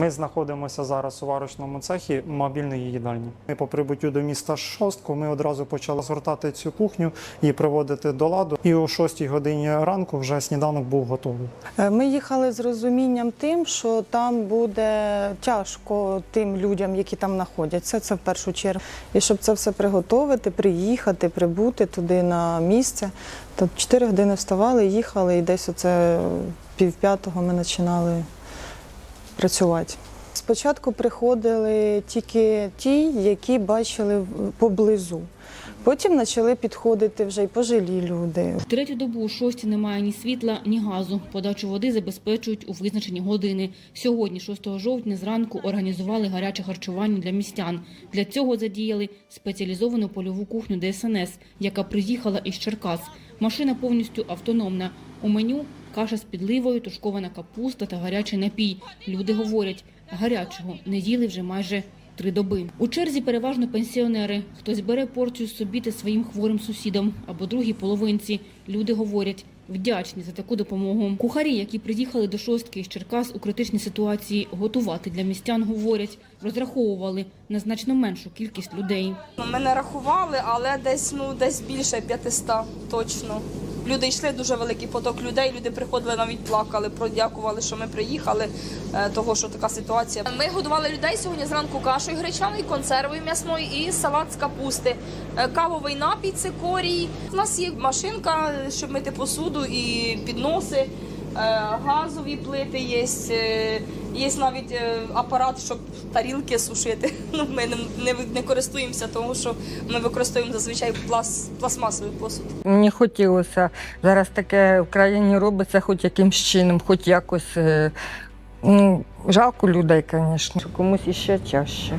Ми знаходимося зараз у варочному цехі мобільної їдальні. Ми по прибуттю до міста Шостку ми одразу почали згортати цю кухню і приводити до ладу. І о 6 годині ранку вже сніданок був готовий. Е, Ми їхали з розумінням тим, що там буде тяжко тим людям, які там знаходяться. Це в першу чергу. І щоб це все приготувати, приїхати, прибути туди на місце. То 4 години вставали, їхали, і десь оце пів п'ятого ми починали працювати. Спочатку приходили тільки ті, які бачили поблизу. Потім почали підходити вже й пожилі люди. В третю добу у шості немає ні світла, ні газу. Подачу води забезпечують у визначені години. Сьогодні, 6 жовтня, зранку організували гаряче харчування для містян. Для цього задіяли спеціалізовану польову кухню ДСНС, яка приїхала із Черкас. Машина повністю автономна. У меню каша з підливою, тушкована капуста та гарячий напій. Люди говорять, гарячого не їли вже майже три доби. У черзі переважно пенсіонери. Хтось бере порцію собі та своїм хворим сусідам або другій половинці. Люди говорять, вдячні за таку допомогу. Кухарі, які приїхали до шостки із Черкас у критичній ситуації готувати для містян, говорять, розраховували на значно меншу кількість людей. Ми не рахували, але десь ну десь більше 500 точно. Люди йшли дуже великий поток людей. Люди приходили, навіть плакали, продякували, що ми приїхали, е, того що така ситуація. Ми годували людей сьогодні зранку кашею гречаною, консервою м'ясною і салат з капусти. Е, Кавовий напій цикорій. У нас є машинка, щоб мити посуду і підноси. Е, Газові плити є, е, є навіть е, апарат, щоб тарілки сушити. Ну, ми не, не, користуємося, тому що ми використовуємо зазвичай плас, пластмасовий посуд. Мені хотілося зараз таке в країні робиться хоч якимсь чином, хоч якось. Ну, жалко людей, звісно. Комусь іще чаще.